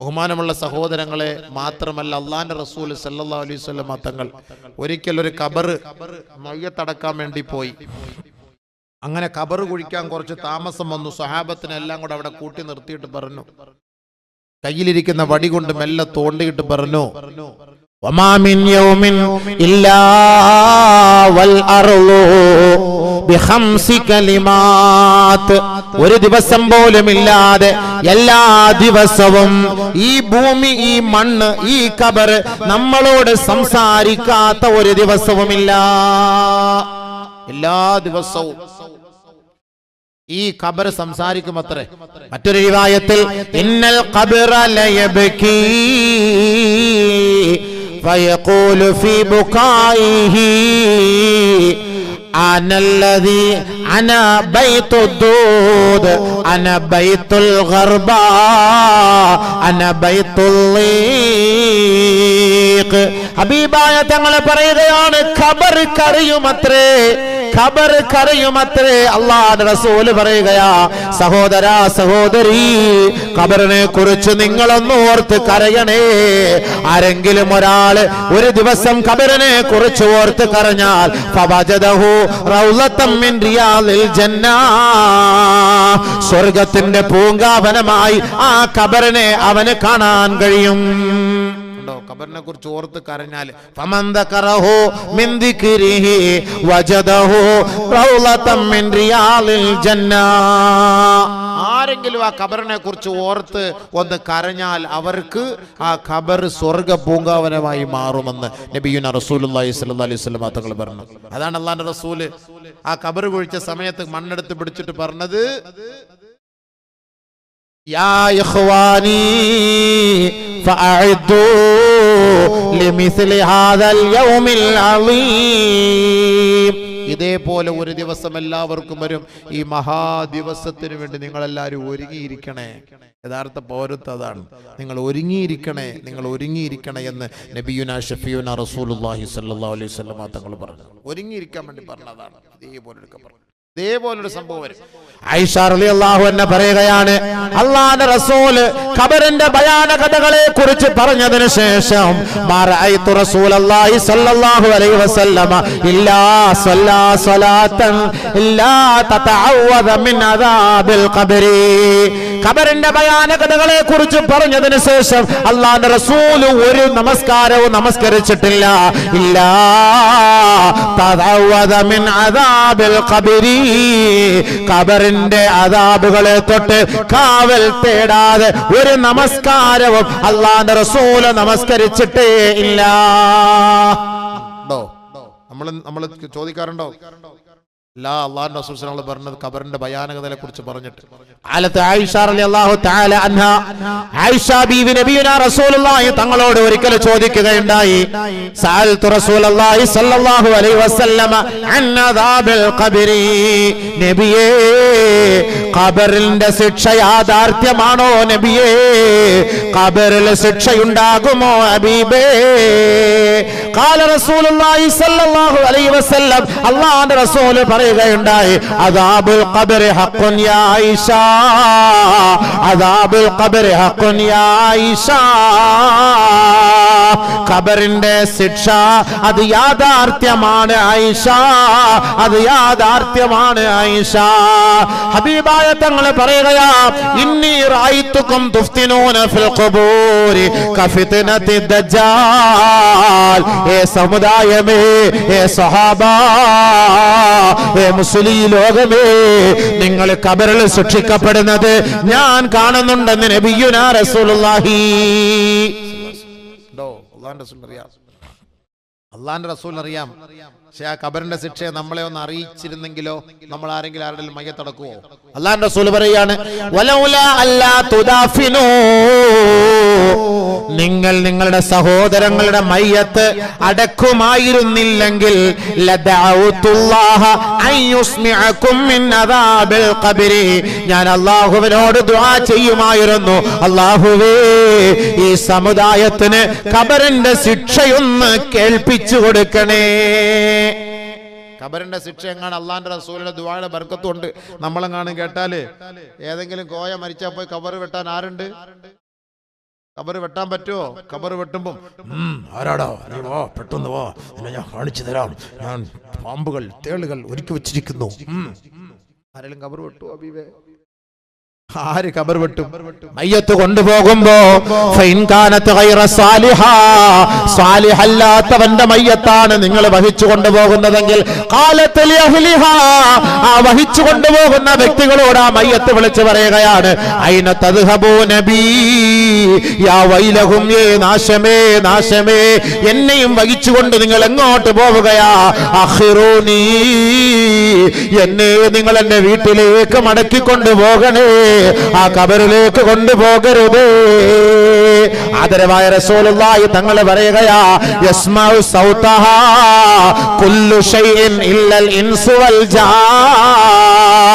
ബഹുമാനമുള്ള സഹോദരങ്ങളെ മാത്രമല്ല അള്ളാന്റെ റസൂൽ സല്ലാ അലൈഹി വസല്ലം തങ്ങൾ ഒരിക്കൽ ഒരു കബറ് മയ്യത്തടക്കാൻ വേണ്ടി പോയി. അങ്ങനെ കബറ് കുഴിക്കാൻ കുറച്ച് താമസം വന്നു. സഹാബത്തിനെല്ലാം കൂടെ അവിടെ കൂട്ടി നിർത്തിയിട്ട് പറഞ്ഞു. കയ്യിലിരിക്കുന്ന വടി കൊണ്ട് മെല്ലെ തോണ്ടിയിട്ട് പറഞ്ഞു. وما من يوم إلا والأرض بخمس كلمات ഒരു ദിവസം പോലും ഇല്ലാതെ എല്ലാ ദിവസവും ഈ ഭൂമി ഈ മണ്ണ് ഈ കബർ നമ്മളോട് സംസാരിക്കാത്ത ഒരു ദിവസവുമില്ല എല്ലാ ദിവസവും ഈ ഖബർ സംസാരിക്കുമത്രേ മറ്റൊരു റിവായത്തിൽ ഇന്നൽ ഖബറ ലയബ്കി فيقول في بكائه أنا الذي أنا بيت الدود أنا بيت الغرباء أنا بيت الليق ഹബീബായ തങ്ങളെ പറയുകയാണ് ഖബർ കരയുമത്രേ ഖബർ കരയുമത്രേ അള്ളാഹ് റസൂൽ പറയുകയാ സഹോദര സഹോദരി ഖബറിനെ കുറിച്ച് നിങ്ങളൊന്ന് ഓർത്ത് കരയണേ. ആരെങ്കിലും ഒരാൾ ഒരു ദിവസം ഖബറിനെ കുറിച്ച് ഓർത്ത് കരഞ്ഞാൽ സ്വർഗത്തിന്റെ പൂങ്കാവനമായി ആ ഖബറിനെ അവന് കാണാൻ കഴിയും. കണ്ടോ? ഖബറിനെ കുറിച്ച് ഓർത്ത് കരഞ്ഞാൽ ആരെങ്കിലും ആ ഖബറിനെ കുറിച്ച് ഓർത്ത് ഒന്ന് കരഞ്ഞാൽ അവർക്ക് ആ ഖബർ സ്വർഗ പൂങ്കാവനമായി മാറുമെന്ന് നബിയുന അലൈഹി സ്വലം തങ്ങൾ പറഞ്ഞു. അതാണ് അള്ളാന്റെ റസൂൽ. ആ ഖബർ കുഴിച്ച സമയത്ത് മണ്ണെടുത്ത് പിടിച്ചിട്ട് പറഞ്ഞത് يا إخواني فأعدوا لمثل هذا اليوم العظيم ഇതേപോലെ ഒരു ദിവസം എല്ലാവർക്കും വരും ഈ മഹാദിവസത്തിന് വേണ്ടി നിങ്ങൾ എല്ലാവരും ഒരുങ്ങിയിരിക്കണേ യഥാർത്ഥ പൗരത്വം അതാണ് നിങ്ങൾ ഒരുങ്ങിയിരിക്കണേ നിങ്ങൾ ഒരുങ്ങിയിരിക്കണേ എന്ന് നബിയുന ഷഫിയുന റസൂലുള്ളാഹി സ്വല്ലല്ലാഹു അലൈഹി വസല്ലം തങ്ങൾ പറഞ്ഞു ഒരുങ്ങിയിരിക്കാൻ വേണ്ടി പറഞ്ഞതാണ് ഇതേപോലെ ഒരു ഖബർ ഇതേപോലൊരു സംഭവം വരും. പറയുകയാണ് ഖബറിന്റെ ഭയാനകഥകളെ കുറിച്ച് പറഞ്ഞതിന് ശേഷം ഖബറിന്റെ ഭയാനകഥകളെ കുറിച്ച് പറഞ്ഞതിന് ശേഷം അള്ളാന്റെ റസൂൽ ഒരു നമസ്കാരവും നമസ്കരിച്ചിട്ടില്ല. ഇല്ലാ ഖബറിന്റെ അതാബുകളെ തൊട്ട് കാവൽ തേടാതെ ഒരു നമസ്കാരവും അള്ളാന്റെ റസൂല നമസ്കരിച്ചിട്ടേ ഇല്ല. നമ്മൾ നമ്മൾ ചോദിക്കാറുണ്ടോ? എല്ലാ അള്ളാഹിന്റെ അസൂസനങ്ങൾ പറഞ്ഞത് ഖബറിന്റെ ഭയാനകതയെ കുറിച്ച് പറഞ്ഞിട്ട് കാലത്ത് റസൂലുള്ളാഹി തങ്ങളോട് ഒരിക്കൽ ചോദിക്കുകയുണ്ടായി. റസൂലുള്ളാഹി സല്ലല്ലാഹു അലൈഹി വസല്ലമ ഖബ്രി. നബിയേ ഖബറിന്റെ ശിക്ഷ യാഥാർത്ഥ്യമാണോ നബിയേ? ഖബറിൽ ശിക്ഷയുണ്ടാകുമോ ഹബീബേ? ഖാല റസൂലുള്ളാഹി സല്ലല്ലാഹു അലൈഹി വസല്ലം അള്ളാഹിന്റെ റസൂൽ പറയും പറയുകയുണ്ടായി അദാബുൽ ഖബർ ഹഖുൻ യാ ആയിഷ അദാബുൽ ഖബർ ഹഖുൻ യാ ആയിഷ ഖബറിന്റെ ശിക്ഷ അത് യാഥാർത്ഥ്യമാണ് ആയിഷ അത് യാഥാർത്ഥ്യമാണ് ആയിഷ ഹബീബായ തങ്ങൾ പറയുകയാ ഇന്നി റായിത്തുക്കും തുഫ്തിനൂന ഫിൽ ഖബൂരി കഫിത്നതി ദജ്ജാൽ. ഏ സമുദായമേ ഏ സഹാബ. മുസ്ലിം ലോകമേ. നിങ്ങൾ കബറിൽ ശിക്ഷിക്കപ്പെടുന്നത് ഞാൻ കാണുന്നുണ്ടെന്ന് നബിയുന റസൂലുള്ളാഹി. അള്ളാന്റെ റസൂൽ അറിയാം. പക്ഷെ ആ കബറിന്റെ ശിക്ഷയെ നമ്മളെ ഒന്ന് അറിയിച്ചിരുന്നെങ്കിലോ നമ്മൾ ആരെങ്കിലും ആരുടെ മയ്യത്തടക്കുവോ അള്ളാന്റെ റസൂൽ പറയാണ് വലൗല അല്ലാ തുദാഫിനൂ. നിങ്ങൾ നിങ്ങളുടെ സഹോദരങ്ങളുടെ മയ്യത്ത് അടക്കുമായിരുന്നില്ലെങ്കിൽ ഞാൻ അള്ളാഹുവിനോട് ദുആ ചെയ്യുമായിരുന്നു. അള്ളാഹുവേ ഈ സമുദായത്തിന് കബറിന്റെ ശിക്ഷയൊന്ന് കേൾപ്പിച്ചു കൊടുക്കണേ. ഖബറിന്റെ ശിക്ഷ എങ്ങാണ്? അള്ളാന്റെ റസൂലിന്റെ ദുവായുടെ ബർക്കത്തുണ്ട്. നമ്മളെങ്ങാണ് കേട്ടാൽ? ഏതെങ്കിലും കോയ മരിച്ചാൽ പോയി ഖബർ വെട്ടാൻ ആരുണ്ട്? കബർ വെട്ടാൻ പറ്റുമോ? കബർ വെട്ടുമ്പം. "ഉം, ആരാടാ? നീ വാ പെട്ടെന്ന് വാ. എന്നെ ഞാൻ കാണിച്ചു തരാം. ഞാൻ പാമ്പുകൾ തേളുകൾ ഒരുക്കി വെച്ചിരിക്കുന്നു. ആരെങ്കിലും കബർ വെട്ടുമോ അബീബേ? ആര് കബർ വെട്ടും? മയ്യത്ത് കൊണ്ടുപോകുമ്പോ സാലിഹല്ലാത്തവന്റെ മയ്യത്താണ് നിങ്ങൾ വഹിച്ചു കൊണ്ടുപോകുന്നതെങ്കിൽ ആ വഹിച്ചു കൊണ്ടുപോകുന്ന വ്യക്തികളോട് ആ മയ്യത്ത് വിളിച്ചു പറയുകയാണ് തദ്ഹബൂ നബീ യാ വൈലഹും ഏ നാശമേ നാശമേ എന്നെയും വഹിച്ചുകൊണ്ട് നിങ്ങൾ എങ്ങോട്ട് പോവുകയാ? അഖിറൂനീ എന്നെ നിങ്ങൾ എന്റെ വീട്ടിലേക്ക് മടക്കിക്കൊണ്ടു പോകണേ ആ കബറിലേക്ക് കൊണ്ടുപോകരുതേ. ആദരവായ റസൂലുള്ളാഹി തങ്ങൾ പറയുകയാ യസ്മഉ സൗതഹാ കുല്ലു ഷൈഇൻ ഇല്ലൽ ഇൻസു വൽ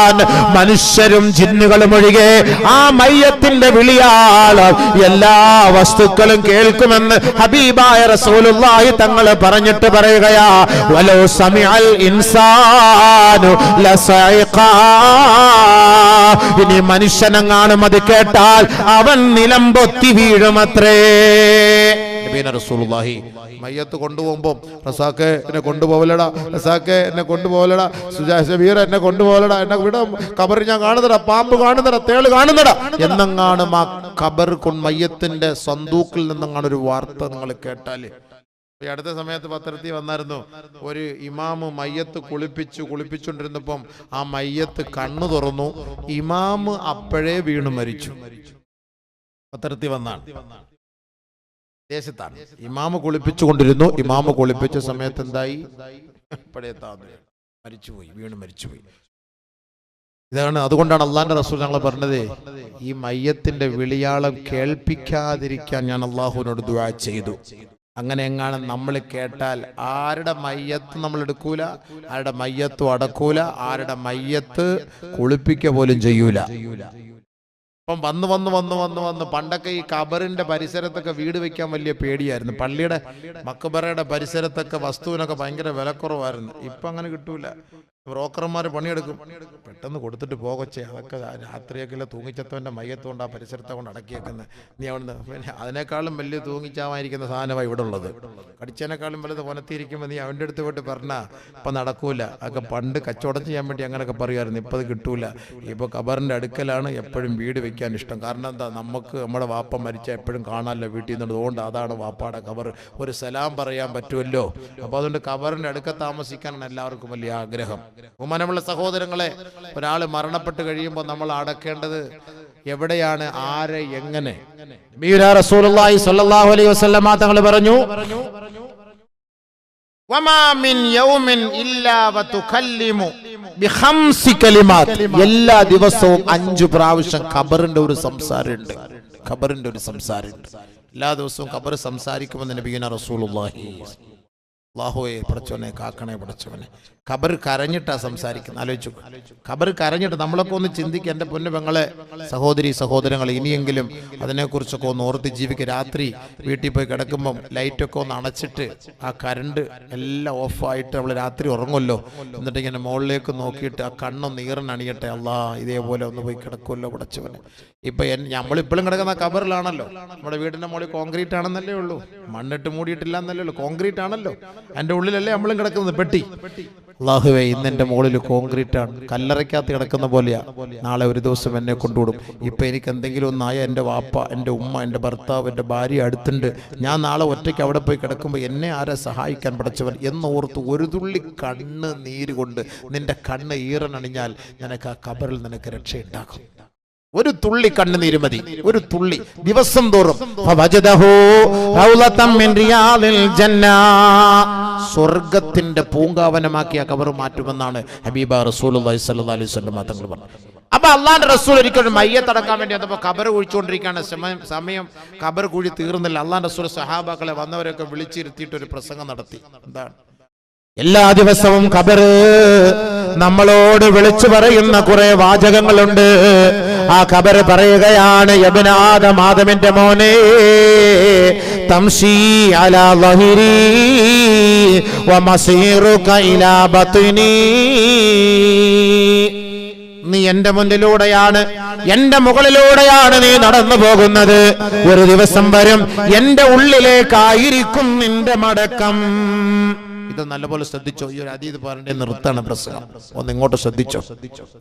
ജാൻ മനുഷ്യരും ജിന്നുകളും ഒഴികെ ആ മയ്യത്തിന്റെ വിളിയാൽ എല്ലാ വസ്തുക്കളും കേൾക്കുമെന്ന് ഹബീബായ റസൂലുള്ളാഹി തങ്ങൾ പറഞ്ഞിട്ട് പറയുകയാ വലോ സമിഅൽ ഇൻസാനു ലസൈഖാ ഇനി മനുഷ്യനെങ്ങാനും അത് കേട്ടാൽ അവൻ നിലമ്പൊത്തി വീഴുമത്രേ. നബീന റസൂലുള്ളാഹി. മയ്യത്ത് കൊണ്ടുപോകുമ്പോൾ റസാക്കെ എന്നെ കൊണ്ടുപോകലടാ റസാക്കെ എന്നെ കൊണ്ടുപോകലടാ സുജാ ഷബീർ എന്നെ കൊണ്ടുപോകലടാ എന്നെ വിടാം. കബർ ഞാൻ കാണുന്നട പാമ്പ് കാണുന്നട തേൾ കാണുന്നട എന്നങ്ങാണ് ആ കബർ കൊണ്ട് മയ്യത്തിന്റെ സന്തൂക്കിൽ നിന്നങ്ങാണ് ഒരു വാർത്ത നിങ്ങൾ കേട്ടാൽ. ഈ അടുത്ത സമയത്ത് പത്രത്തിൽ വന്നായിരുന്നു ഒരു ഇമാമ് മയ്യത്ത് കുളിപ്പിച്ചു കുളിപ്പിച്ചുകൊണ്ടിരുന്നപ്പം ആ മയ്യത്ത് കണ്ണു തുറന്നു ഇമാമ് അപ്പോഴേ വീണു മരിച്ചു. പത്രത്തിൽ വന്നാണ്. ദേശത്താണ്. ഇമാമ കുളിപ്പിച്ചു കൊണ്ടിരുന്നു ഇമാമ കുളിപ്പിച്ച സമയത്ത് എന്തായി? മരിച്ചുപോയി. വീണ് മരിച്ചുപോയി. ഇതാണ് അതുകൊണ്ടാണ് അള്ളാന്റെ റസൂൽ ഞങ്ങൾ പറഞ്ഞത് ഈ മയ്യത്തിന്റെ വിളിയാളം കേൾപ്പിക്കാതിരിക്കാൻ ഞാൻ അള്ളാഹുവിനോട് ദുവാ ചെയ്തു. അങ്ങനെ എങ്ങാണ് നമ്മൾ കേട്ടാൽ ആരുടെ മയ്യത്ത് നമ്മൾ എടുക്കൂല ആരുടെ മയ്യത്തും അടക്കൂല ആരുടെ മയ്യത്ത് കുളിപ്പിക്ക പോലും ചെയ്യൂല. ഇപ്പം വന്ന് വന്ന് വന്ന് വന്ന് വന്ന് പണ്ടൊക്കെ ഈ കബറിന്റെ പരിസരത്തൊക്കെ വീട് വെക്കാൻ വലിയ പേടിയായിരുന്നു. പള്ളിയുടെ മക്കബറയുടെ പരിസരത്തൊക്കെ വസ്തുവിനൊക്കെ ഭയങ്കര വിലക്കുറവായിരുന്നു. ഇപ്പം അങ്ങനെ കിട്ടൂല. ബ്രോക്കർമാർ പണിയെടുക്കും. പെട്ടെന്ന് കൊടുത്തിട്ട് പോകച്ചേ അതൊക്കെ രാത്രിയൊക്കെ തൂങ്ങിച്ചത്തവന്റെ മയ്യത്തുകൊണ്ട് ആ പരിസരത്തെ കൊണ്ട് അടക്കിയേക്കുന്നത് നീ അവിടുന്ന് പിന്നെ അതിനേക്കാളും വലിയ തൂങ്ങിച്ചാമായിരിക്കുന്ന സാധനമാണ് ഇവിടെ ഉള്ളത് കടിച്ചതിനേക്കാളും വലുത് പുനത്തിയിരിക്കുമ്പോൾ നീ അവന്റെ അടുത്ത് പോയിട്ട് പറഞ്ഞാൽ ഇപ്പം നടക്കൂല. അതൊക്കെ പണ്ട് കച്ചവടം ചെയ്യാൻ വേണ്ടി അങ്ങനെയൊക്കെ പറയുമായിരുന്നു. ഇപ്പം അത് കിട്ടൂല. ഇപ്പോൾ കബറിന്റെ അടുക്കലാണ് എപ്പോഴും വീട് വെക്കാൻ ഇഷ്ടം. കാരണം എന്താ? നമുക്ക് നമ്മുടെ വാപ്പ മരിച്ച എപ്പോഴും കാണാമല്ലോ വീട്ടിൽ നിന്ന് അതുകൊണ്ട് അതാണ് വാപ്പാടെ കബർ ഒരു സലാം പറയാൻ പറ്റുമല്ലോ? അപ്പോൾ അതുകൊണ്ട് കബറിന്റെ അടുക്ക താമസിക്കാനാണ് എല്ലാവർക്കും വലിയ ആഗ്രഹം. ബഹുമാനമുള്ള സഹോദരങ്ങളെ ഒരാൾ മരണപ്പെട്ട് കഴിയുമ്പോൾ നമ്മൾ അടക്കേണ്ടത് എവിടെയാണ് ആരെ എങ്ങനെ? തങ്ങൾ പറഞ്ഞു എല്ലാ ദിവസവും അഞ്ചു പ്രാവശ്യം ഖബറിന്റെ ഒരു സംസാരമുണ്ട്. ഖബറിന്റെ ഒരു സംസാരമുണ്ട്. എല്ലാ ദിവസവും ഖബർ സംസാരിക്കുമെന്ന് നബീന റസൂലുള്ളാഹി അള്ളാഹുവെ പടച്ചവനെ കാക്കണേ പടച്ചവനെ. ഖബർ കരഞ്ഞിട്ടാ സംസാരിക്കുന്നത്. ആലോചിച്ചു ഖബർ കരഞ്ഞിട്ട് നമ്മളൊക്കെ ഒന്ന് ചിന്തിക്കുക എന്റെ പൊന്നു പെങ്ങളെ സഹോദരി സഹോദരങ്ങൾ ഇനിയെങ്കിലും അതിനെക്കുറിച്ചൊക്കെ ഒന്ന് ഓർത്ത് ജീവിക്കുക രാത്രി വീട്ടിൽ പോയി കിടക്കുമ്പം ലൈറ്റൊക്കെ ഒന്ന് അണച്ചിട്ട് ആ കരണ്ട് എല്ലാം ഓഫായിട്ട് നമ്മൾ രാത്രി ഉറങ്ങുമല്ലോ. എന്നിട്ട് ഇങ്ങനെ മുകളിലേക്ക് നോക്കിയിട്ട് ആ കണ്ണൊന്ന് ഈറനണിയട്ടെ. അല്ലാ ഇതേപോലെ ഒന്ന് പോയി കിടക്കുമല്ലോ പടച്ചവനെ. ഇപ്പൊ നമ്മളിപ്പോഴും കിടക്കുന്ന കബറിലാണല്ലോ. നമ്മുടെ വീടിന്റെ മുകളിൽ കോൺക്രീറ്റ് ആണെന്നല്ലേ ഉള്ളൂ. മണ്ണിട്ട് മൂടിയിട്ടില്ല എന്നല്ലേ ഉള്ളൂ. കോൺക്രീറ്റ് ആണല്ലോ. അതിന്റെ ഉള്ളിലല്ലേ നമ്മളും കിടക്കുന്നത്. പെട്ടി. അള്ളാഹുവേ ഇന്ന് എന്റെ മുകളിൽ കോൺക്രീറ്റ് ആണ്. കല്ലറയ്ക്കകത്ത് കിടക്കുന്ന പോലെയാ. നാളെ ഒരു ദിവസം എന്നെ കൊണ്ടുവിടും. ഇപ്പൊ എനിക്ക് എന്തെങ്കിലും ഒന്നായ എന്റെ വാപ്പ എന്റെ ഉമ്മ എന്റെ ഭർത്താവ് എന്റെ ഭാര്യ അടുത്തുണ്ട്. ഞാൻ നാളെ ഒറ്റയ്ക്ക് അവിടെ പോയി കിടക്കുമ്പോൾ എന്നെ ആരെ സഹായിക്കാൻ പഠിച്ചവൻ എന്നോർത്ത് ഒരു തുള്ളി കണ്ണ് നീര് കൊണ്ട് നിന്റെ കണ്ണ് ഈറനണിഞ്ഞാൽ നിനക്ക് ആ കബറിൽ നിനക്ക് രക്ഷയുണ്ടാകും. ഒരു തുള്ളി കണ്ണുനീര് മതി. ഒരു തുള്ളി. ദിവസം തോറും. സ്വർഗത്തിന്റെ പൂങ്കാവനമാക്കി ആ കബർ മാറ്റുമെന്നാണ് ഹബീബ റസൂൽ അലൈഹി തങ്ങൾ പറഞ്ഞത്. അപ്പൊ അള്ളാന്റെ റസൂൽ ഒരിക്കലും മയ്യത്തടക്കാൻ വേണ്ടി അതപ്പോ കബർ കുഴിച്ചുകൊണ്ടിരിക്കുകയാണ് സമയം സമയം കബർ കുഴി തീർന്നില്ല. അള്ളാന്റെ റസൂൽ സഹാബാക്കളെ വന്നവരൊക്കെ വിളിച്ചിരുത്തിയിട്ട് ഒരു പ്രസംഗം നടത്തി. എന്താണ്? എല്ലാ ദിവസവും ഖബറ് നമ്മളോട് വിളിച്ചു പറയുന്ന കുറെ വാചകങ്ങളുണ്ട്. ആ ഖബറ് പറയുകയാണ് യബനാദം ആദമിന്റെ മോനെ അലാ ഇലാ ബത്നി നീ എന്റെ മുന്നിലൂടെയാണ് എന്റെ മുകളിലൂടെയാണ് നീ നടന്നു പോകുന്നത്. ഒരു ദിവസം വരും എന്റെ ഉള്ളിലേക്കായിരിക്കും നിന്റെ മടക്കം. ഇത് നല്ലപോലെ ശ്രദ്ധിച്ചോ? ഈ ഒരു അതീത് പറഞ്ഞ നിർത്താണ് പ്രസംഗം. ഒന്ന് ഇങ്ങോട്ട് ശ്രദ്ധിച്ചോ?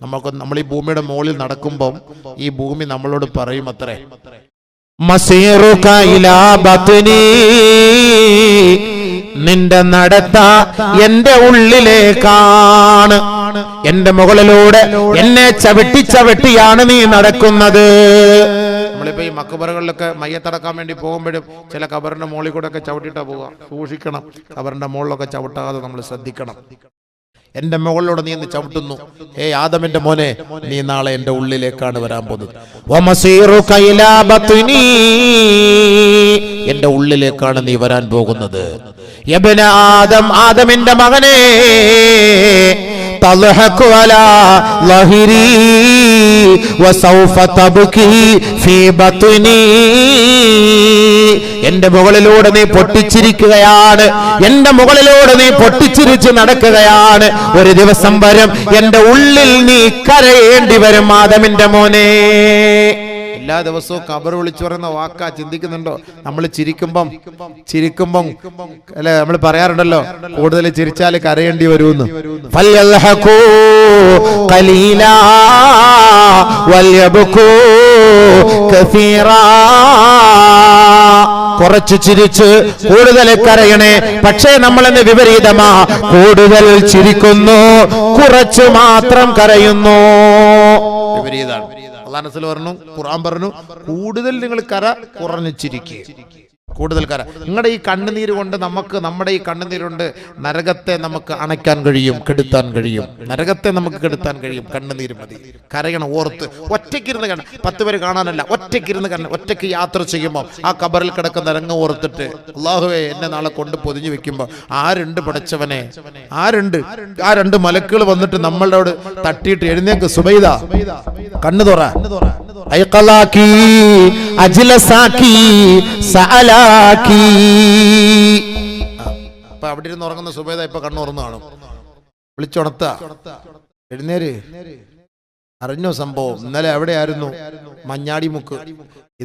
നമുക്ക് നമ്മൾ ഈ ഭൂമിയുടെ മുകളിൽ നടക്കുമ്പോൾ ഈ ഭൂമി നമ്മളോട് പറയും അത്രേ. നിന്റെ നടത്ത എന്റെ ഉള്ളിലേക്കാണ്. എന്റെ മുകളിലൂടെ എന്നെ ചവിട്ടി ചവിട്ടിയാണ് നീ നടക്കുന്നത്. നമ്മളിപ്പോ ഈ മക്കബറുകളിലൊക്കെ മയ്യത്തടക്കാൻ വേണ്ടി പോകുമ്പോഴും ചില കബറിന്റെ മുകളിൽ കൂടെ ഒക്കെ ചവിട്ടിട്ടാ പോവുക. സൂക്ഷിക്കണം. കബറിന്റെ മുകളിലൊക്കെ ചവിട്ടാതെ നമ്മൾ ശ്രദ്ധിക്കണം. എന്റെ മുകളിലൂടെ നീ ചവിട്ടുന്നു. ഏ ആദമിന്റെ മോനെ നീ നാളെ എന്റെ ഉള്ളിലേക്കാണ് വരാൻ പോകുന്നത്. എന്റെ ഉള്ളിലേക്കാണ് നീ വരാൻ പോകുന്നത്. ആദം ആദമിന്റെ മകനെ. തൽഹഖു على ظهري വസൗഫ تبكي ഫീ ബത്നി. എന്റെ മുകളിലൂടെ നീ പൊട്ടിച്ചിരിക്കുകയാണ്. എന്റെ മുകളിലൂടെ നീ പൊട്ടിച്ചിരിച്ച് നടക്കുകയാണ്. ഒരു ദിവസം വരും എന്റെ ഉള്ളിൽ നീ കരയേണ്ടി വരും ആദമിന്റെ മോനെ. എല്ലാ ദിവസവും കബർ വിളിച്ചു പറയുന്ന വാക്കാ ചിന്തിക്കുന്നുണ്ടോ? നമ്മൾ ചിരിക്കുമ്പം ചിരിക്കുമ്പം അല്ലെ നമ്മൾ പറയാറുണ്ടല്ലോ കൂടുതൽ ചിരിച്ചാൽ കരയേണ്ടി വരുമെന്ന്. കുറച്ച് ചിരിച്ച് കൂടുതൽ കരയണേ പക്ഷേ നമ്മൾ എന്ന് വിപരീതമാ കൂടുതൽ ചിരിക്കുന്നു കുറച്ച് മാത്രം കരയുന്നു. വിപരീതമാണ് അള്ളാഹ് നസൽ പറഞ്ഞു ഖുർആൻ പറഞ്ഞു കൂടുതൽ നിങ്ങൾ കര കുറഞ്ഞു ചിരിക്കുക കൂടുതൽ കര നിങ്ങളുടെ ഈ കണ്ണുനീര് കൊണ്ട് നമുക്ക് നമ്മുടെ ഈ കണ്ണുനീരുകൊണ്ട് നരകത്തെ നമുക്ക് അണയ്ക്കാൻ കഴിയും കെടുത്താൻ കഴിയും. നരകത്തെ നമുക്ക് കെടുത്താൻ കഴിയും കണ്ണുനീര് മതി. കരയണം ഓർത്ത്. ഒറ്റയ്ക്കിരുന്ന് കണ്ണ. പത്ത് പേര് കാണാനല്ല ഒറ്റയ്ക്കിരുന്ന് കാണാൻ ഒറ്റയ്ക്ക് യാത്ര ചെയ്യുമ്പോൾ ആ കബറിൽ കിടക്കുന്ന രംഗം ഓർത്തിട്ട് അള്ളാഹുവെ എന്നെ നാളെ കൊണ്ട് പൊതിഞ്ഞു വെക്കുമ്പോൾ ആരുണ്ട് രണ്ട് ആരുണ്ട്? ആ രണ്ട് മലക്കുകൾ വന്നിട്ട് നമ്മളോട് തട്ടിയിട്ട് എഴുന്നേക്ക്. സുബൈദ കണ്ണു തുറ. അജിലസാക്കി അജ്ലസാക്കി സഅലാക്കി അപ്പൊ അവിടെ ഇരുന്ന് ഉറങ്ങുന്ന സുബേദ ഇപ്പൊ കണ്ണു തുറന്നു കാണും. വിളിച്ചുണത്ത. എഴുന്നേര്. അറിഞ്ഞോ സംഭവം? ഇന്നലെ എവിടെയായിരുന്നു? മഞ്ഞാടി മുക്ക്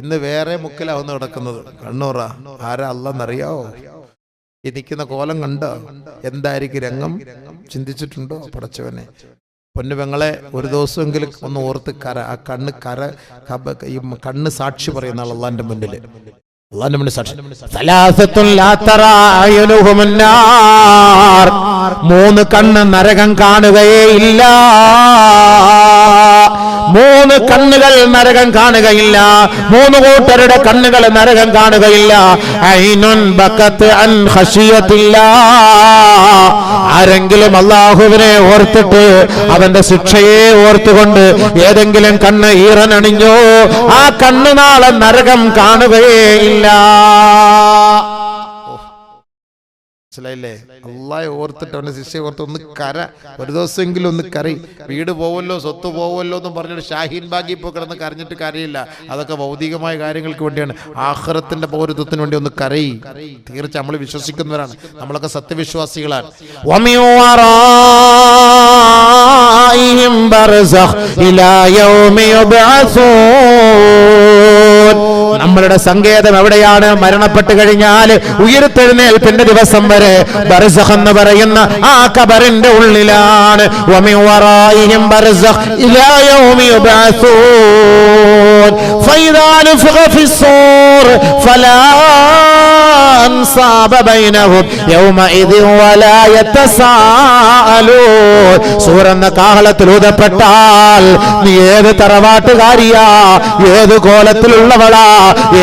ഇന്ന് വേറെ മുക്കിലാ വന്ന് കിടക്കുന്നത്. കണ്ണൂറ. ആരാ അല്ലെന്നറിയാവോ ഈ നിൽക്കുന്ന കോലം കണ്ട എന്തായിരിക്കും രംഗം? ചിന്തിച്ചിട്ടുണ്ടോ പടച്ചവനെ? പൊന്നു പെങ്ങളെ ഒരു ദിവസമെങ്കിലും ഒന്ന് ഓർത്ത് കര ആ കണ്ണ് കര കണ്ണ് സാക്ഷി പറയുന്ന ആൾ അള്ളാന്റെ മുന്നിൽ മൂന്ന് കണ്ണ് നരകം കാണുകയേ ഇല്ല. മൂന്ന് കണ്ണുകൾ നരകം കാണുകയില്ല. മൂന്ന് കൂട്ടരുടെ കണ്ണുകൾ നരകം കാണുകയില്ല. ഐനുൻ ബക്കത്ത് അൻ ഹഷിയത്തില്ല ആരെങ്കിലും അള്ളാഹുവിനെ ഓർത്തിട്ട് അവന്റെ ശിക്ഷയെ ഓർത്തുകൊണ്ട് ഏതെങ്കിലും കണ്ണ് ഈറനണിഞ്ഞോ ആ കണ്ണ് നാളെ നരകം കാണുകയേ ഇല്ല. ഇല്ല. മനസ്സിലായില്ലേ? അള്ളാഹെ ഓർത്തിട്ട് അവന്റെ ശിക്ഷയെ ഓർത്ത് ഒന്ന് കര. ഒരു ദിവസമെങ്കിലും ഒന്ന് കറി വീട് പോവല്ലോ സ്വത്ത് പോവല്ലോ എന്ന് പറഞ്ഞിട്ട് ഷാഹീൻ ബാഗി ഇപ്പോൾ കിടന്ന് കരഞ്ഞിട്ട് കരയില്ല അതൊക്കെ ഭൗതികമായ കാര്യങ്ങൾക്ക് വേണ്ടിയാണ്. ആഹ്റത്തിന്റെ പൗരത്വത്തിന് വേണ്ടി ഒന്ന് കറി തീർച്ച നമ്മൾ വിശ്വസിക്കുന്നവരാണ്. നമ്മളൊക്കെ സത്യവിശ്വാസികളാണ്. ഇലാ നമ്മളുടെ സങ്കേതം എവിടെയാണ്? മരണപ്പെട്ട് കഴിഞ്ഞാൽ ഉയർത്തെഴുന്നേൽപ്പിന്റെ ദിവസം വരെ ബർസഖ് എന്ന് പറയുന്ന ആ കബറിന്റെ ഉള്ളിലാണ്. ഫൈദാലു ഫിസ്സൂർ ഫലാ إلى يوم يبعثون فإذا نفخ في الصور فلا أنصاب بينهم يومئذ ولا يتساءلون സൂറ എന്ന കാഹളത്തിൽ ഊതപ്പെട്ടാൽ നീ ഏത് തറവാട്ടുകാരിയാ ഏത് കോലത്തിലുള്ളവളാ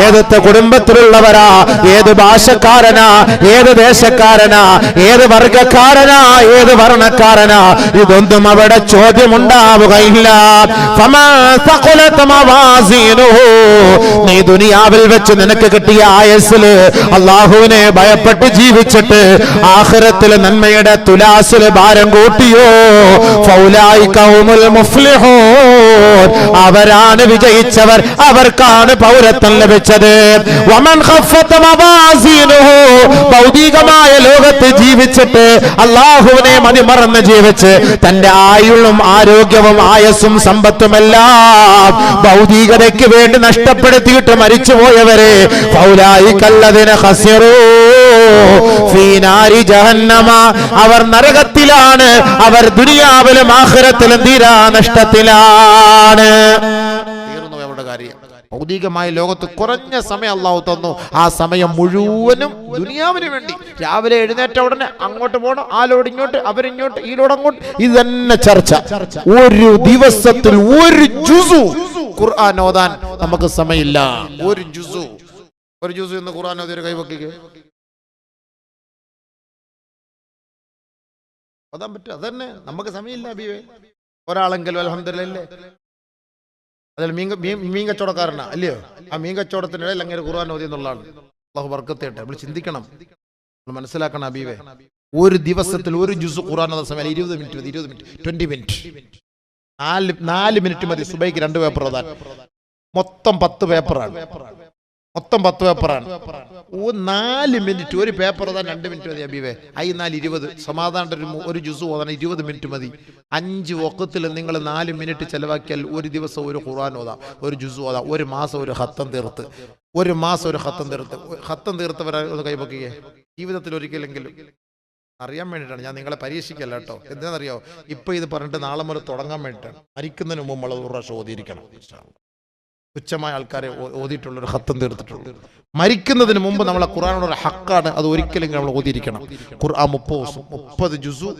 ഏതത്തെ കുടുംബത്തിലുള്ളവരാ ഏത് ഭാഷക്കാരനാ ഏത് ദേശക്കാരനാ ഏത് വർഗക്കാരനാ ഏത് വർണ്ണക്കാരനാ ഇതൊന്നും അവിടെ ചോദ്യമുണ്ടാവുകയില്ല ഫമാ ثقلت موازينه. നീ ദുനിയാവിൽ വെച്ച് നിനക്ക് കിട്ടിയ ആയസ്സില് അള്ളാഹു ഭയപ്പെട്ട് ജീവിച്ചിട്ട് ആഖിറത്തിൽ നന്മയുടെ തുലാസിലെ ഭാരം കൂട്ടിയോ. ഫൗലായി കൗമുൽ മുഫ്ലിഹൂൻ. അവരാണ് വിജയിച്ചവർ. അവർക്കാണ് പൗരത്വം ലഭിച്ചത്. ഭൗതികമായ ലോകത്ത് ജീവിച്ചിട്ട് അള്ളാഹുവിനെ മതിമറന്ന് ജീവിച്ച് തന്റെ ആയുളും ആരോഗ്യവും ആയസ്സും സമ്പത്തുമെല്ലാം ഭൗതികതയ്ക്ക് വേണ്ടി നഷ്ടപ്പെടുത്തിയിട്ട് മരിച്ചുപോയവരെ. ഫൗലായി കല്ലതിന് ഫീനാരി ജഹന്നമ. അവർ നരകത്തിലാണ്. അവർ ദുനിയാവിലും ആഹ്റത്തിലും തീരാ നഷ്ടത്തിലാണ് തീർന്നു അവരുടെ കാര്യം. ഭൗതികമായ ലോകത്ത് കുറഞ്ഞ സമയം അള്ളാഹു തന്നു. ആ സമയം മുഴുവനും ദുനിയാവിന് വേണ്ടി. രാവിലെ എഴുന്നേറ്റ ഉടനെ അങ്ങോട്ട് പോകണം ആ ലോഡ് ഇങ്ങോട്ട് അവരിങ്ങോട്ട് ഈ ലോഡ് അങ്ങോട്ട്. ഇത് തന്നെ ചർച്ച. ഒരു ദിവസത്തിൽ ഒരു ജുസു ഖുർആൻ ഓതാൻ നമുക്ക് സമയമില്ല. ഒരു ജുസു. ഒരു ജുസു എന്ന് ഖുർആൻ ഓതി ഒരു കൈവക്കിക്ക് ഓതാൻ പറ്റും. അതന്നെ. നമുക്ക് സമയമില്ല അബീവേ. ഒരാളെങ്കിലും അലഹമില്ലേ അതിൽ മീൻ മീൻ മീൻ കച്ചവടക്കാരനാ അല്ലയോ? ആ മീൻ കച്ചവടത്തിനിടയിൽ അങ്ങനെ ഖുർആൻ ഓതി എന്നുള്ളതാണ്. അള്ളാഹു വർക്കത്തേട്ടെ നമ്മൾ ചിന്തിക്കണം. നമ്മൾ മനസ്സിലാക്കണം അബീവേ ഒരു ദിവസത്തിൽ ഒരു ജ്യൂസ് ഖുർആൻ എന്ന സമയം ഇരുപത് മിനിറ്റ് മതി ഇരുപത് മിനിറ്റ് ട്വന്റി മിനിറ്റ്. നാല് നാല് മിനിറ്റ് മതി. സുബൈക്ക് രണ്ട് പേപ്പർ ഓതാൻ. മൊത്തം പത്ത് പേപ്പറാണ്. മൊത്തം പത്ത് പേപ്പറാണ്. ഓ നാല് മിനിറ്റ് ഒരു പേപ്പർ തന്നെ രണ്ട് മിനിറ്റ് മതി അബീവേ. ഐ നാല് ഇരുപത്. സമാധാന ഒരു ഒരു ജ്യൂസ് ഓതാൻ ഇരുപത് മിനിറ്റ് മതി. അഞ്ച് ഒക്കത്തിൽ നിങ്ങൾ നാല് മിനിറ്റ് ചെലവാക്കിയാൽ ഒരു ദിവസം ഒരു ഖുർആൻ ഓതാം ഒരു ജ്യൂസ് ഓതാം ഒരു മാസം ഒരു ഹത്തം തീർത്ത്. ഒരു മാസം ഒരു ഹത്തം തീർത്ത്. ഹത്തം തീർത്തവരെ ഒന്ന് ജീവിതത്തിൽ ഒരിക്കലെങ്കിലും അറിയാൻ വേണ്ടിയിട്ടാണ്. ഞാൻ നിങ്ങളെ പരീക്ഷിക്കല്ല കേട്ടോ. എന്താണെന്നറിയോ? ഇപ്പൊ ഇത് പറഞ്ഞിട്ട് നാളെ മുതൽ തുടങ്ങാൻ വേണ്ടിയിട്ടാണ്. മരിക്കുന്നതിന് മുമ്പ് നമ്മൾ ഒരു പ്രാവശ്യം ഓതിയിരിക്കണം. തുച്ഛമായ ആൾക്കാരെ ഓതിയിട്ടുള്ള ഒരു ഹത്തം തീർത്തിട്ടുള്ളൂ മരിക്കുന്നതിന് മുമ്പ് നമ്മളെ ഖുറാനോടൊരു ഹക്കാണ്. അത് ഒരിക്കലും നമ്മൾ ഓതിയിരിക്കണം. ഖുർആൻ മുപ്പത് മുപ്പത് ജുസു.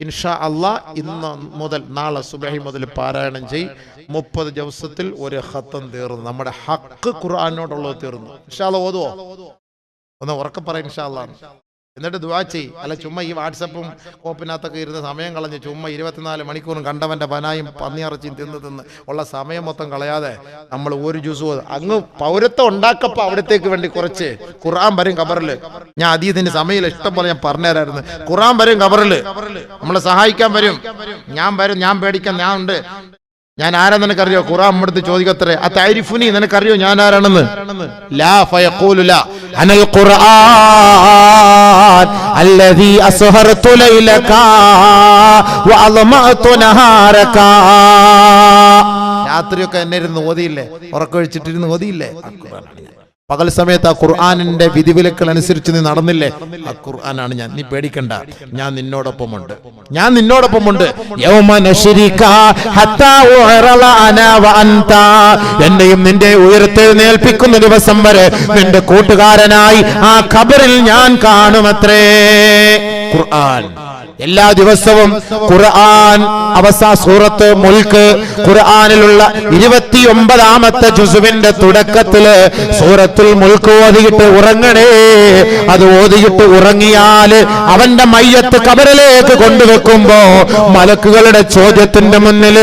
ഇൻഷാ അള്ളാ ഇന്ന് മുതൽ നാളെ സുബഹി മുതൽ പാരായണം ചെയ്. മുപ്പത് ദിവസത്തിൽ ഒരു ഹത്തം തീർന്നു. നമ്മുടെ ഹക്ക് ഖുർആാനോടുള്ളത് തീർന്നു. ഇൻഷാ അള്ളാ ഓതുവോ? ഒന്ന് ഉറക്കെ പറയാം ഇൻഷാ അള്ളാ എന്നിട്ട് ദുവാ ചെയ്. അല്ല ചുമ്മാ ഈ വാട്സപ്പും കോപ്പിനകത്തൊക്കെ ഇരുന്ന് സമയം കളഞ്ഞ് ചുമ്മാ ഇരുപത്തിനാല് മണിക്കൂറും കണ്ടവന്റെ പനായും പന്നിയിറച്ചിയും തിന്ന് തിന്ന് ഉള്ള സമയം മൊത്തം കളയാതെ നമ്മൾ ഒരു ജ്യൂസ് അങ്ങ് പൗരത്വം ഉണ്ടാക്കപ്പോൾ അവിടത്തേക്ക് വേണ്ടി കുറച്ച് ഖുറാൻ വരും കബറിൽ ഞാൻ അതീതിന്റെ സമയം ഇഷ്ടം പോലെ ഞാൻ പറഞ്ഞുതരായിരുന്നു. ഖുറാൻ വരും കബറിൽ നമ്മളെ സഹായിക്കാൻ വരും. ഞാൻ വരും ഞാൻ പേടിക്കാൻ ഞാൻ ഉണ്ട്. ഞാൻ ആരാ നിനക്കറിയോ? ഖുറാൻ എടുത്ത് ചോദിക്കത്രേ. ആ തൈരിഫുനി നിനക്കറിയോ? ഞാൻ ആരാണെന്ന്? ലാ ഫയഖൂലു ലാ. അനൽ ഖുർആൻ അല്ലദീ അസ്ഹറതു ലൈലക വഅൽമഅതു നഹാരക. രാത്രിയൊക്കെ എന്നെ ഇരുന്ന് ഓതിയില്ലേ? ഉറക്കൊഴിച്ചിട്ടിരുന്ന് ഓതിയില്ലേ പകൽ സമയത്ത് ആ ഖുർആാനിന്റെ വിധിവിലക്കൾ അനുസരിച്ച് നീ നടന്നില്ലേ? ആ ഖുർആനാണ് ഞാൻ. നീ പേടിക്കണ്ട. ഞാൻ നിന്നോടൊപ്പമുണ്ട്. ഞാൻ നിന്നോടൊപ്പമുണ്ട്. എന്റെയും നിന്റെ ഉയർത്തെഴുന്നേൽപ്പിക്കുന്ന ദിവസം വരെ നിന്റെ കൂട്ടുകാരനായി ആ ഖബറിൽ ഞാൻ കാണുമത്രേ. ഖുർആൻ എല്ലാ ദിവസവും ഖുർആൻ അവസാ സൂറത്ത് മുൽക്ക് ഖുർആനിലുള്ള ഇരുപത്തിയൊമ്പതാമത്തെ ജുസുവിന്റെ തുടക്കത്തിൽ സൂറത്തിൽ മുൽക്ക് ഓതിയിട്ട് ഉറങ്ങണേ. അത് ഓതിയിട്ട് ഉറങ്ങിയാൽ അവന്റെ മയ്യത്ത് കബറിലേക്ക് കൊണ്ടുവെക്കുമ്പോ മലക്കുകളുടെ ചോദ്യത്തിന്റെ മുന്നിൽ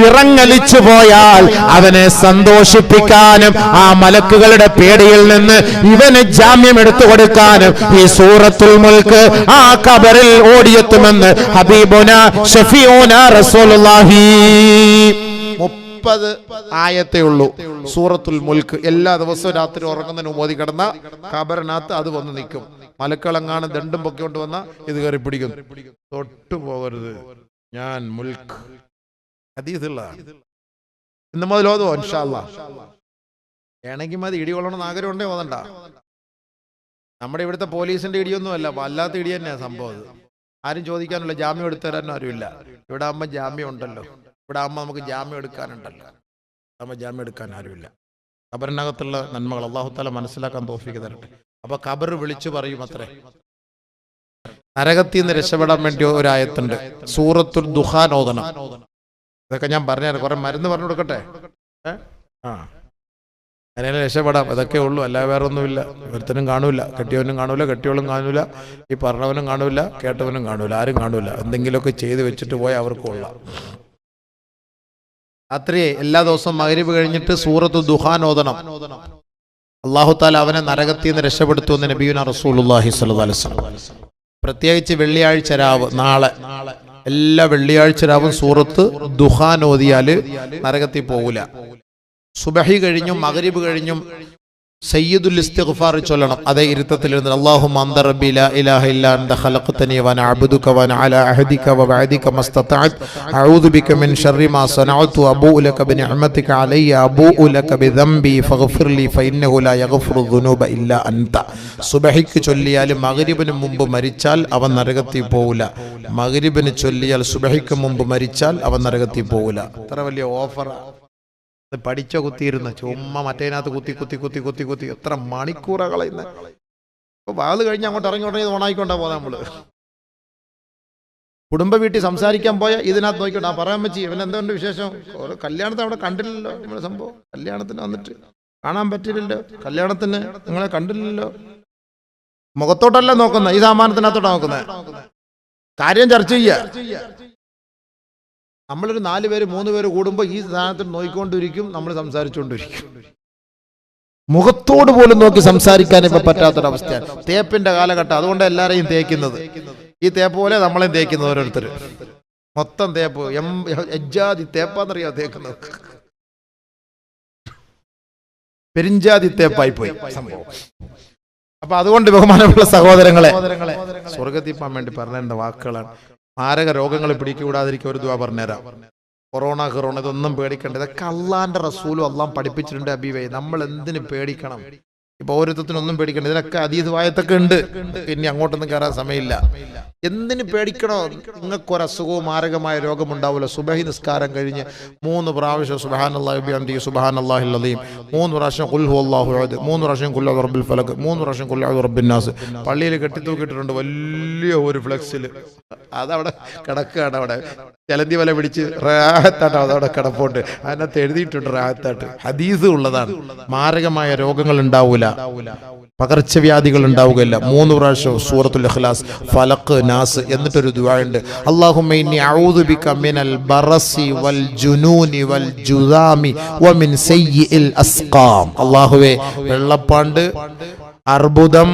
വിറങ്ങലിച്ചു പോയാൽ അവനെ സന്തോഷിപ്പിക്കാനും ആ മലക്കുകളുടെ പേടിയിൽ നിന്ന് ഇവന് ജാമ്യം എടുത്തു കൊടുക്കാനും ഈ സൂറത്തുൽ മുൽക്ക് ആ കബറിൽ ഓടിയെത്തുമെന്ന് ഹബീബുന ഷഫീഉന റസൂലുള്ളാഹി. മുപ്പത് ആയത്തേ ഉള്ളൂ. സൂറത്തുൽ മുൽക്ക് എല്ലാ ദിവസവും രാത്രി ഉറങ്ങുന്നതിന് മോദി കിടന്ന കബറിനകത്ത് അത് വന്ന് നിൽക്കും. മലക്കളങ്ങാണ് ദണ്ടും പൊക്കിക്കൊണ്ട് വന്ന ഇത് കയറി പിടിക്കും. തൊട്ടു പോകരുത്. ഞാൻ മുൽക്ക്. അതീതുള്ളതാണ് ഇന്ന് മുതൽ ഓതോ വേണമെങ്കിൽ മതി. ഇടി കൊള്ളണമെന്ന് ആഗ്രഹം ഉണ്ടേ ഓതണ്ട. നമ്മുടെ ഇവിടുത്തെ പോലീസിന്റെ ഇടിയൊന്നും അല്ല വല്ലാത്ത ഇടി തന്നെയാണ് സംഭവം ആരും ചോദിക്കാനുള്ള ജാമ്യം എടുത്തു തരാനും ആരുമില്ല. ഇവിടെ അമ്മ ജാമ്യം ഉണ്ടല്ലോ. ഇവിടെ അമ്മ നമുക്ക് ജാമ്യം എടുക്കാനുണ്ടല്ലോ. അമ്മ ജാമ്യം എടുക്കാൻ ആരുമില്ല. ഖബറിനകത്തുള്ള നന്മകൾ അള്ളാഹുത്താല മനസ്സിലാക്കാൻ തോഫിക്ക് തരട്ടെ. അപ്പൊ ഖബർ വിളിച്ചു പറയും അത്രേ. നരകത്തിൽ നിന്ന് രക്ഷപ്പെടാൻ വേണ്ടി ഒരായത്തുണ്ട്. സൂറത്തുൽ ദുഹാൻ ഓതണം ഇതൊക്കെ ഞാൻ പറഞ്ഞു കുറെ മരുന്ന് പറഞ്ഞു കൊടുക്കട്ടെ? ആ. അങ്ങനെ രക്ഷപ്പെടാം. അതൊക്കെ ഉള്ളൂ. അല്ലാതെ വേറെ ഒന്നുമില്ല ഒരുത്തനും കാണൂല. കെട്ടിയവനും കാണൂല. കെട്ടിയവളും കാണൂല. ഈ പറഞ്ഞവനും കാണൂല. കേട്ടവനും കാണൂല. ആരും കാണൂല. എന്തെങ്കിലുമൊക്കെ ചെയ്ത് വെച്ചിട്ട് പോയാൽ അവർക്ക് കൊള്ളാം. രാത്രി എല്ലാ ദിവസവും മകരിവ് കഴിഞ്ഞിട്ട് സൂറത്ത് ദുഹാൻ ഓതണം. അള്ളാഹു താല അവനെ നരകത്തിൽ നിന്ന് രക്ഷപ്പെടുത്തുമെന്ന് നബീന റസൂലുല്ലാഹി സ്വല്ലല്ലാഹി അലൈഹി വസല്ലം പ്രത്യേകിച്ച് വെള്ളിയാഴ്ച രാവ് നാളെ. എല്ലാ വെള്ളിയാഴ്ച രാവും സൂറത്ത് ദുഹാൻ ഓതിയാൽ നരകത്തിൽ പോകൂല സുബഹി കഴിഞ്ഞും മഗ്രിബ് കഴിഞ്ഞും സയ്യിദുൽ ഇസ്തിഗ്ഫാർ ചൊല്ലണം. അതേ ഇരുത്തത്തിൽ ഇരുന്ന് അല്ലാഹുമ്മ അന്ത റബ്ബി ലാ ഇലാഹ ഇല്ല അൻത ഖലഖതനി വഅന അഅ്ബുദുക വ അലാ അഹദിക വ വഅദിക മസ്തതഅത്. അഊദു ബിക മിൻ ശർരി മാ സനഅതു അബൂ ലക ബിനിഅമതിക അലയ്യ അബൂ ലക ബിദംബി ഫഗ്ഫിർ ലി ഫഇന്നഹു ലാ യഗ്ഫിറു ദുനൂബ ഇല്ല അൻത സുബഹിക്ക് ചൊല്ലിയാൽ മഗ്രിബിന് മുമ്പ് മരിച്ചാൽ അവൻ നരകത്തിൽ പോവില്ല മഗ്രിബിന് ചൊല്ലിയാൽ സുബഹിക്ക് മുമ്പ് മരിച്ചാൽ അവൻ നരകത്തിൽ പോവില്ല അത്ര വലിയ ഓഫറാ. ഇത് പഠിച്ച കുത്തിയിരുന്ന്. ചുമ്മാ മറ്റേനകത്ത് കുത്തി കുത്തി കുത്തി കുത്തി കുത്തി. എത്ര മണിക്കൂറാ കളയുന്നത് ഇപ്പൊ വാത് കഴിഞ്ഞ് അങ്ങോട്ട് ഇറങ്ങി ഉടനെ ഇത് ഓണായിക്കൊണ്ടാ പോകാം നമ്മൾ. കുടുംബ വീട്ടിൽ സംസാരിക്കാൻ പോയ ഇതിനകത്ത് നോക്കിക്കോട്ടെ ആ പറയാൻ പറ്റി ഇവൻ എന്തുകൊണ്ട് വിശേഷം? ഓരോ കല്യാണത്തിന് അവിടെ കണ്ടില്ലല്ലോ നമ്മുടെ സംഭവം. കല്യാണത്തിന് വന്നിട്ട് കാണാൻ പറ്റില്ലല്ലോ. കല്യാണത്തിന് നിങ്ങളെ കണ്ടില്ലല്ലോ. മുഖത്തോട്ടല്ല നോക്കുന്നത് ഈ സാമാനത്തിനകത്തോട്ടാ നോക്കുന്നത് കാര്യം ചർച്ച ചെയ്യുക നമ്മളൊരു നാല് പേര് മൂന്ന് പേര് കൂടുമ്പോൾ ഈ സ്ഥാനത്തിൽ നോക്കിക്കൊണ്ടിരിക്കും നമ്മൾ സംസാരിച്ചുകൊണ്ടിരിക്കും മുഖത്തോട് പോലും നോക്കി സംസാരിക്കാൻ ഇപ്പൊ പറ്റാത്തൊരവസ്ഥയാണ്. തേപ്പിന്റെ കാലഘട്ടം അതുകൊണ്ട് എല്ലാരെയും തേക്കുന്നത്. ഈ തേപ്പ് പോലെ നമ്മളെയും തേക്കുന്നത് ഓരോരുത്തർ മൊത്തം തേപ്പ് എം എജ്ജാതി തേപ്പാന്നറിയാ തേക്കുന്നത്? പെരിഞ്ചാതി തേപ്പായി പോയി സംഭവം. അപ്പൊ അതുകൊണ്ട് ബഹുമാനമുള്ള സഹോദരങ്ങളെ സ്വർഗത്തിൽ പോകാൻ വേണ്ടി പറഞ്ഞ വാക്കുകളാണ്. മാരക രോഗങ്ങൾ പിടിക്കൂടാതിരിക്കും ഒരു ദ്വാ പറഞ്ഞുതരാം. കൊറോണ കൊറോണ ഇതൊന്നും പേടിക്കേണ്ട. ഇതൊക്കെ അള്ളാന്റെ റസൂലും അള്ളാൻ പഠിപ്പിച്ചിട്ടുണ്ട് അബീവേ. നമ്മൾ എന്തിന് പേടിക്കണം? ഇപ്പൊ ഓരോരുത്തത്തിനൊന്നും പേടിക്കണ്ട. ഇതിനൊക്കെ അതീതവായത്തൊക്കെ ഉണ്ട്. ഇനി അങ്ങോട്ടൊന്നും കയറാൻ സമയമില്ല. എന്തിന് പേടിക്കണോ? നിങ്ങൾക്ക് ഒരു അസുഖവും മാരകമായ രോഗമുണ്ടാവില്ല സുബഹി നിസ്കാരം കഴിഞ്ഞ് മൂന്ന് പ്രാവശ്യം സുബഹാൻ അള്ളാഹി സുബഹാൻ അള്ളാഹില്ലീം മൂന്ന് പ്രാവശ്യം കുൽഹു അള്ളാഹു മൂന്ന് പ്രാവശ്യം കുല്ലാ റബ്ബിൽ ഫലക്ക് മൂന്ന് പ്രാവശ്യം കുല്ലാ റബ്ബിൻ നാസ്. പള്ളിയിൽ കെട്ടിത്തൂക്കിയിട്ടുണ്ട് വലിയ ഒരു ഫ്ലെക്സിൽ അതവിടെ കിടക്കുകയാണ് അവിടെ. ചെലന്തി വല പിടിച്ച് റാഹത്താട്ട് അതവിടെ കിടപ്പുണ്ട്. അതിനകത്ത് എഴുതിയിട്ടുണ്ട് റാഹത്താട്ട് ഹദീസ് ഉള്ളതാണ്. മാരകമായ രോഗങ്ങൾ ഉണ്ടാവൂല. പകർച്ചവ്യാധികൾ ഉണ്ടാവുകയില്ല മൂന്ന് പ്രാവശ്യം സൂറത്തുൽ അഖ്ലാസ് ഫലക്ക് നാസ് എന്നിട്ടൊരു ദുവായുണ്ട് അല്ലാഹുവേ വെള്ളപ്പാണ്ട് അർബുദം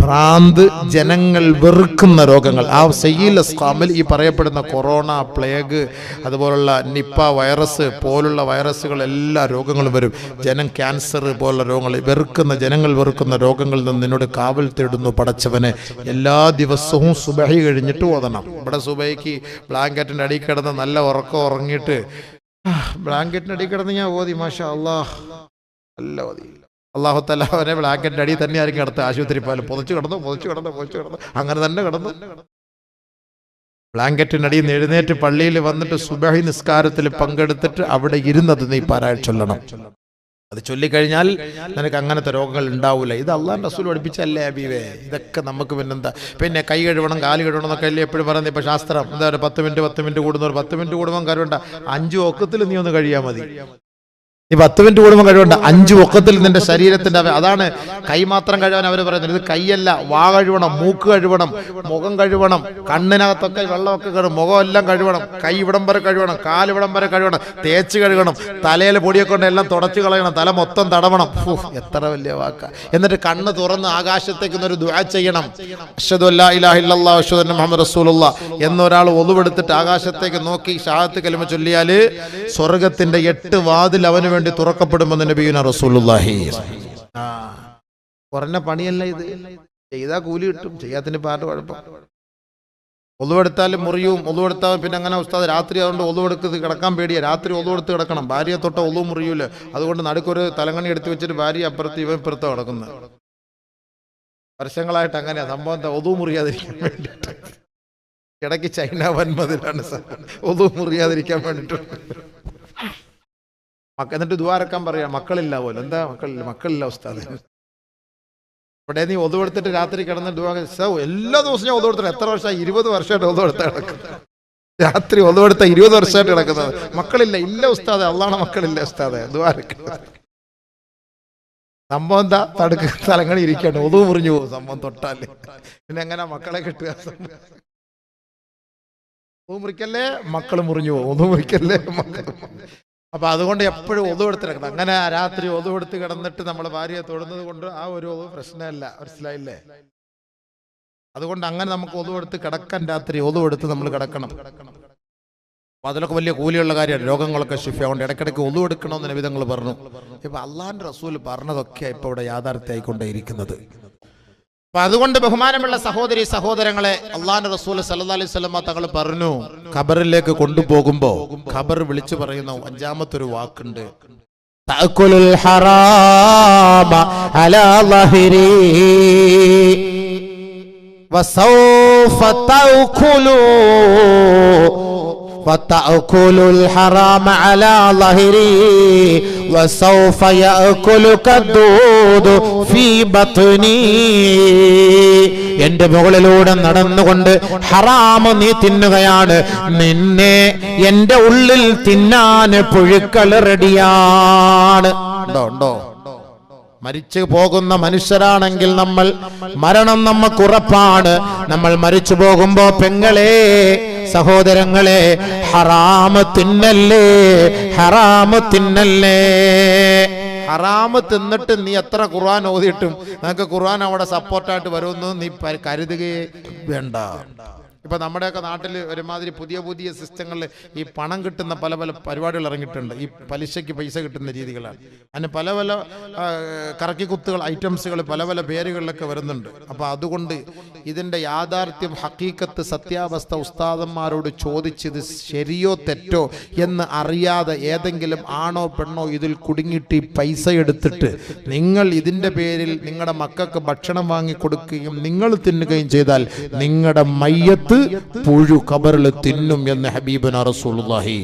ഭ്രാന്ത് ജനങ്ങൾ വെറുക്കുന്ന രോഗങ്ങൾ. ആ സയ്യിൽ അസ്കാമിൽ ഈ പറയപ്പെടുന്ന കൊറോണ പ്ലേഗ് അതുപോലുള്ള നിപ്പ വൈറസ് പോലുള്ള വൈറസുകൾ എല്ലാ രോഗങ്ങളും വരും. ജനം ക്യാൻസർ പോലുള്ള രോഗങ്ങൾ വെറുക്കുന്ന ജനങ്ങൾ വെറുക്കുന്ന രോഗങ്ങളിൽ നിന്ന് നിന്നോട് കാവൽ തേടുന്നു പടച്ചവനെ. എല്ലാ ദിവസവും സുബഹി കഴിഞ്ഞിട്ട് ഓതണം. ഇവിടെ സുബഹിക്ക് ബ്ലാങ്കറ്റിന്റെ അടി കിടന്ന് നല്ല ഉറക്കം ഉറങ്ങിയിട്ട് ബ്ലാങ്കറ്റിന്റെ അടി കിടന്ന് ഞാൻ ഓതി. മാഷാ അള്ളാഹ് നല്ല ഓതി. അള്ളാഹു തല അവനെ ബ്ലാക്കറ്റിന്റെ അടിയിൽ തന്നെ ആയിരിക്കും കിടത്ത് ആശുപത്രി പോലെ പൊതിച്ചു കിടന്നു പൊതിച്ചു കിടന്നു പൊതിച്ചു കിടന്നു. അങ്ങനെ തന്നെ കിടന്നു. ബ്ലാങ്കറ്റിനടിയിൽ നിന്ന് എഴുന്നേറ്റ് പള്ളിയിൽ വന്നിട്ട് സുബഹി നിസ്കാരത്തിൽ പങ്കെടുത്തിട്ട് അവിടെ ഇരുന്നത് നീ പാരായണം ചൊല്ലണം. അത് ചൊല്ലിക്കഴിഞ്ഞാൽ നിനക്ക് അങ്ങനത്തെ രോഗങ്ങൾ ഉണ്ടാവില്ല ഇത് അള്ളാഹ് റസൂൽ പഠിപ്പിച്ചല്ലേ അബീവേ ഇതൊക്കെ നമുക്ക് പിന്നെന്താ? പിന്നെ കൈ കഴുകണം കാൽ കഴുകണം എന്നൊക്കെ അല്ലേ എപ്പോഴും പറയുന്നത് ഇപ്പം ശാസ്ത്രം. എന്താ പറയുക? പത്ത് മിനിറ്റ് പത്ത് മിനിറ്റ് കൂടുന്നവർ പത്ത് മിനിറ്റ് കൂടുമ്പോൾ കരുവണ്ട അഞ്ച് ഒക്കത്തിൽ നീ ഒന്ന് കഴിയാൽ മതി. ഈ പത്ത് മിനിറ്റ് കൂടുമ്പോൾ കഴിവുണ്ട്. അഞ്ച് ഒക്കത്തിൽ നിന്റെ ശരീരത്തിന്റെ അതാണ് കൈ മാത്രം കഴുകാൻ അവർ പറയുന്നത്. ഇത് കൈയല്ല വാ കഴുകണം മൂക്ക് കഴുകണം മുഖം കഴുകണം കണ്ണിനകത്തൊക്കെ വെള്ളമൊക്കെ കഴുകും മുഖം എല്ലാം കൈ ഇവിടം വരെ കഴുകണം കാലിവിടം വരെ കഴുകണം തേച്ച് കഴുകണം തലയിൽ പൊടിയൊക്കെ കൊണ്ട് എല്ലാം തുടച്ചു കളയണം തല മൊത്തം തടവണം. എത്ര വലിയ വാക്ക. എന്നിട്ട് കണ്ണ് തുറന്ന് ആകാശത്തേക്ക് ഒരു ദുആ ചെയ്യണം. മുഹമ്മദ് റസൂലുള്ള എന്നൊരാൾ ഒളിവെടുത്തിട്ട് ആകാശത്തേക്ക് നോക്കി ഷാഹത്ത് കലിമ ചൊല്ലിയാൽ സ്വർഗത്തിന്റെ എട്ട് വാതിൽ അവന് വേണ്ടി തുറക്കപ്പെടുമെന്ന് നബിയുന റസൂലുള്ളാഹി. കുറഞ്ഞ പണിയല്ല ഇത്? ചെയ്താൽ കൂലി കിട്ടും ചെയ്യാത്തിന് പാട്ട് കുഴപ്പം? ഒതുവെടുത്താലും മുറിയും ഒതുവെടുത്താൽ പിന്നെ അങ്ങനെ ഉസ്താദ് രാത്രി അതുകൊണ്ട് ഒതുവെടുക്കത് കിടക്കാൻ പേടിയാ. രാത്രി ഒതുവെടുത്ത് കിടക്കണം. ഭാര്യയെ തൊട്ട ഒതു മുറിയൂല. അതുകൊണ്ട് നടുക്കൊരു തലങ്ങണി എടുത്ത് വെച്ചിട്ട് ഭാര്യ അപ്പുറത്ത് ഇവൻ ഇപ്പുറത്ത് കിടക്കുന്നത് വർഷങ്ങളായിട്ട് അങ്ങനെയാ. സംഭവം ഒതു മുറിയാതിരിക്കാൻ വേണ്ടിയിട്ട് ഇടയ്ക്ക് ചൈന വൻമതിലാണ് ഒതു മുറിയാതിരിക്കാൻ വേണ്ടിയിട്ട് മക്ക എന്നിട്ട് ദ്വാരക്കാൻ പറയാം മക്കളില്ല പോലും. എന്താ മക്കളില്ല? മക്കളില്ല ഉസ്താദ്. ഇവിടെ നീ ഒതുവെടുത്തിട്ട് രാത്രി കിടന്ന് ദുവാ എല്ലാ ദിവസവും ഞാൻ ഒതുവെടുത്തിട്ട് എത്ര വർഷമായി? ഇരുപത് വർഷമായിട്ട് ഒതുവെടുത്ത കിടക്കുന്നത്. രാത്രി ഒതുവെടുത്ത ഇരുപത് വർഷമായിട്ട് കിടക്കുന്നത്. മക്കളില്ല ഇല്ല ഉസ്താദെ. അള്ളാണ് മക്കളില്ല ഉസ്താദെ. ദ്വാരക്കുന്നത് സംഭവം എന്താ? തടുക്ക സ്ഥലങ്ങളിൽ ഇരിക്കണ്ട ഒതു മുറിഞ്ഞു പോകും സംഭവം തൊട്ടാൽ. പിന്നെ എങ്ങനെ മക്കളെ കിട്ടുക? ഒതു മുറിക്കല്ലേ? മക്കൾ മുറിഞ്ഞു പോകും. ഒതു മുറിക്കല്ലേ? മക്കൾ അപ്പൊ അതുകൊണ്ട് എപ്പോഴും ഒതു എടുത്ത് കിടക്കണം അങ്ങനെ രാത്രി ഒതു എടുത്ത് കിടന്നിട്ട് നമ്മൾ ഭാര്യയെ തൊടുന്നത് കൊണ്ട് ആ ഒരു ഒതു പ്രശ്നമല്ല. മനസ്സിലായില്ലേ? അതുകൊണ്ട് അങ്ങനെ നമുക്ക് ഒതു എടുത്ത് കിടക്കാൻ രാത്രി ഒതു എടുത്ത് നമ്മൾ കിടക്കണം. അപ്പൊ അതിലൊക്കെ വലിയ കൂലിയുള്ള കാര്യമാണ്. രോഗങ്ങളൊക്കെ ഷിഫയാവുണ്ട് ഇടയ്ക്കിടയ്ക്ക് ഒതു എടുക്കണമെന്ന് നബിതങ്ങൾ പറഞ്ഞു. ഇപ്പൊ അള്ളാന്റെ റസൂൽ പറഞ്ഞതൊക്കെ ഇപ്പൊ ഇവിടെ യാഥാർത്ഥ്യമായിക്കൊണ്ടേയിരിക്കുന്നത്. അപ്പൊ അതുകൊണ്ട് ബഹുമാനമുള്ള സഹോദരി സഹോദരങ്ങളെ അള്ളാഹു റസൂൽ സല്ലാ അലൈഹി സ്വലമ തങ്ങൾ പറഞ്ഞു ഖബറിലേക്ക് കൊണ്ടുപോകുമ്പോ ഖബർ വിളിച്ചു പറയുന്ന അഞ്ചാമത്തെ ഒരു വാക്കുണ്ട് تأكل الحرام على ظهري وسوف تأكل فتأكل الحرام على ظهري وسوف يأكلك الدود في بطني എന്റെ മുകളിലൂടെ നടന്നുകൊണ്ട് ഹറാമ് നീ തിന്നുകയാണ് നിന്നെ എന്റെ ഉള്ളിൽ തിന്നാൻ പുഴുക്കൾ റെഡിയാണ് ഉണ്ടോ ഉണ്ടോ മരിച്ചു പോകുന്ന മനുഷ്യരാണെങ്കിൽ നമ്മൾ മരണം നമുക്ക് ഉറപ്പാണ്. നമ്മൾ മരിച്ചു പോകുമ്പോ പെങ്ങളെ സഹോദരങ്ങളെ ഹറാമ തിന്നല്ലേ ഹറാമ തിന്നല്ലേ ഹറാമ് തിന്നിട്ട് നീ എത്ര ഖുർആൻ ഓതിയിട്ടും നിനക്ക് ഖുർആൻ അവിടെ സപ്പോർട്ടായിട്ട് വരുമെന്ന് നീ കരുതുകയേ വേണ്ട. ഇപ്പൊ നമ്മുടെയൊക്കെ നാട്ടിൽ ഒരുമാതിരി പുതിയ പുതിയ സിസ്റ്റങ്ങളിൽ ഈ പണം കിട്ടുന്ന പല പല പരിപാടികൾ ഇറങ്ങിയിട്ടുണ്ട്. ഈ പലിശയ്ക്ക് പൈസ കിട്ടുന്ന രീതികളാണ്. അതിന് പല പല കറക്കിക്കുത്തുകൾ ഐറ്റംസുകൾ പല പല പേരുകളിലൊക്കെ വരുന്നുണ്ട്. അപ്പോൾ അതുകൊണ്ട് ഇതിന്റെ യാഥാർത്ഥ്യം ഹക്കീക്കത്ത് സത്യാവസ്ഥ ഉസ്താദന്മാരോട് ചോദിച്ചത് ശരിയോ തെറ്റോ എന്ന് അറിയാതെ ഏതെങ്കിലും ആണോ പെണ്ണോ ഇതിൽ കുടുങ്ങിയിട്ട് ഈ പൈസ എടുത്തിട്ട് നിങ്ങൾ ഇതിന്റെ പേരിൽ നിങ്ങളുടെ മക്കൾക്ക് ഭക്ഷണം വാങ്ങി കൊടുക്കുകയും നിങ്ങൾ തിന്നുകയും ചെയ്താൽ നിങ്ങളുടെ മയ്യത്ത് പുഴു കബറിൽ തിന്നും എന്ന് ഹബീബന റസൂലുള്ളാഹി